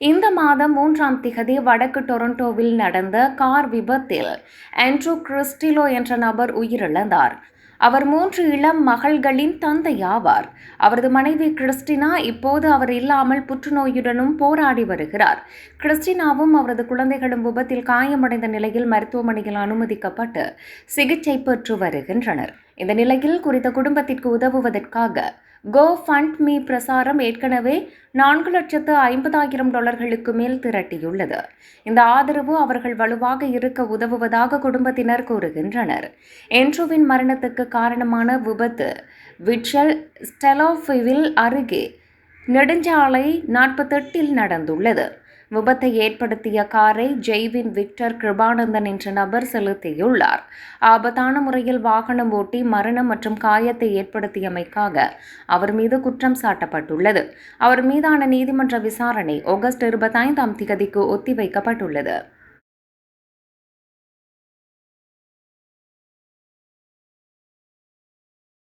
இந்த மாதம் மூன்றாம் திகதி வடக்கு டொரண்டோவில் நடந்த கார் விபத்தில் ஆண்ட்ரூ கிறிஸ்டிலோ என்ற நபர் உயிரிழந்தார். அவர் மூன்று இளம் மகள்களின் தந்தையாவார். அவரது மனைவி கிறிஸ்டினா இப்போது அவர் இல்லாமல் புற்றுநோயுடனும் போராடி வருகிறார். கிறிஸ்டினாவும் அவரது குழந்தைகளும் விபத்தில் காயமடைந்த நிலையில் மருத்துவமனையில் அனுமதிக்கப்பட்டு சிகிச்சை பெற்று வருகின்றனர். இந்த நிலையில் குறித்த குடும்பத்திற்கு உதவுவதற்காக கோ ஃபண்ட் மீ பிரசாரம் ஏற்கனவே நான்கு லட்சத்து ஐம்பதாயிரம் டாலர்களுக்கு மேல் திரட்டியுள்ளது. இந்த ஆதரவு அவர்கள் வலுவாக இருக்க உதவுவதாக குடும்பத்தினர் கூறுகின்றனர். என்ட்ரோவின் மரணத்துக்கு காரணமான விபத்து விட்சல் ஸ்டெலோஃபிவில் அருகே நெடுஞ்சாலை நாற்பத்தெட்டில் நடந்துள்ளது. விபத்தை ஏற்படுத்திய காரை ஜெய்வின் விக்டர் கிருபானந்தன் என்ற நபர் செலுத்தியுள்ளார். ஆபத்தான முறையில் வாகனம் ஓட்டி மரணம் மற்றும் காயத்தை ஏற்படுத்தியமைக்காக அவர் மீது குற்றம் சாட்டப்பட்டுள்ளது. அவர் மீதான நீதிமன்ற விசாரணை ஆகஸ்ட் இருபத்தைந்தாம் திகதிக்கு ஒத்திவைக்கப்பட்டுள்ளது.